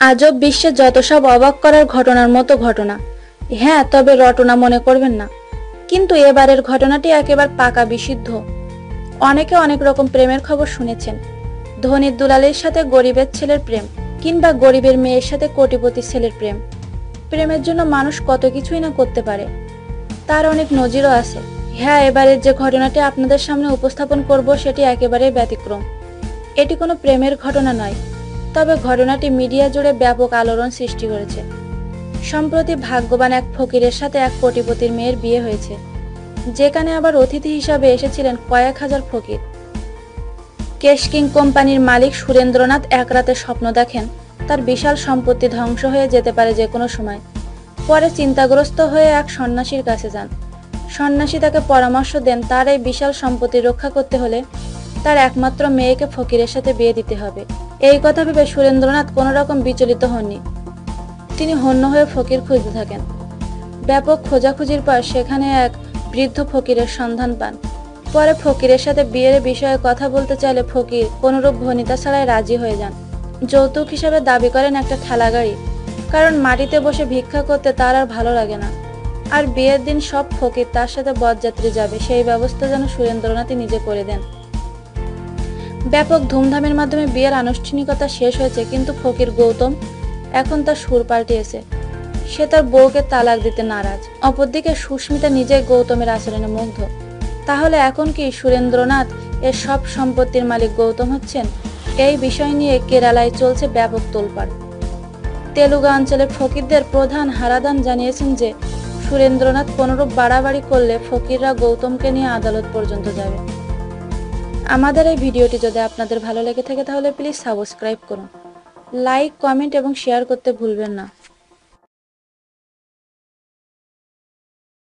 আজব বিশ্বে যত সব অবাক করার ঘটনার মতো ঘটনা। হ্যাঁ তবে রটনা মনে করবেন না। কিন্তু এবারের ঘটনাটি একেবারে পাকা বিশুদ্ধ। অনেকে অনেক রকম প্রেমের খবর শুনেছেন। ধনীর দুলালের সাথে গরিবের ছেলের প্রেম কিংবা গরিবের মেয়ের সাথে কোটিপতি ছেলের প্রেম। প্রেমের জন্য মানুষ কত কিছুই না করতে পারে। তার অনেক নজিরও আছে। হ্যাঁ এবারের যে ঘটনাটি আপনাদের সামনে উপস্থাপন করব সেটি একেবারেই ব্যতিক্রম। এটি কোনো প্রেমের ঘটনা নয়, তবে ঘটনাটি মিডিয়া জুড়ে ব্যাপক আলোড়ন সৃষ্টি করেছে। সম্প্রতি ভাগ্যবান এক ফকিরের সাথে এক কোটিপতির মেয়ের বিয়ে হয়েছে, যেখানে আবার অতিথি হিসাবে এসেছিলেন কয়েক হাজার ফকির। কেশকিং কোম্পানির মালিক সুরেন্দ্রনাথ এক রাতে স্বপ্ন দেখেন, তার বিশাল সম্পত্তি ধ্বংস হয়ে যেতে পারে যে কোনো সময়, পরে চিন্তাগ্রস্ত হয়ে এক সন্ন্যাসীর কাছে যান। সন্ন্যাসী তাকে পরামর্শ দেন, তার এই বিশাল সম্পত্তি রক্ষা করতে হলে তার একমাত্র মেয়েকে ফকিরের সাথে বিয়ে দিতে হবে। এই কথা ভেবে সুরেন্দ্রনাথ কোনো রকম বিচলিত হননি। তিনি হন্য হয়ে ফকির খুঁজতে থাকেন। ব্যাপক খোঁজাখুঁজির পর সেখানে এক বৃদ্ধ ফকিরের সন্ধান পান। পরে ফকিরের সাথে বিয়ের বিষয়ে কথা বলতে চাইলে ফকির কোনোরূপ ভনিতা ছাড়াই রাজি হয়ে যান। যৌতুক হিসাবে দাবি করেন একটা ঠেলা গাড়ি কারণ মাটিতে বসে ভিক্ষা করতে তার আর ভালো লাগে না। আর বিয়ের দিন সব ফকির তার সাথে বরযাত্রী যাবে। সেই ব্যবস্থা যেন সুরেন্দ্রনাথই নিজে করে দেন। ব্যাপক ধুমধামের মাধ্যমে বিয়ের আনুষ্ঠানিকতা শেষ হয়েছে, কিন্তু ফকির গৌতম এখন তার সুর পাল্টিয়েছে। সে তার বউকে তালাক দিতে নারাজ। অপরদিকে সুস্মিতা নিজেই গৌতমের আচরণে মুগ্ধ। তাহলে এখন কি সুরেন্দ্রনাথ এর সব সম্পত্তির মালিক গৌতম হচ্ছেন? এই বিষয় নিয়ে কেরালায় চলছে ব্যাপক তোলপাড়। তেলুগু অঞ্চলের ফকিরদের প্রধান হারাদান জানিয়েছেন যে সুরেন্দ্রনাথ কোনরূপ বাড়াবাড়ি করলে ফকিররা গৌতমকে নিয়ে আদালত পর্যন্ত যাবে। আমাদের এই ভিডিওটি যদি আপনাদের ভালো লেগে থাকে তাহলে প্লিজ সাবস্ক্রাইব করুন। লাইক, কমেন্ট এবং শেয়ার করতে ভুলবেন না।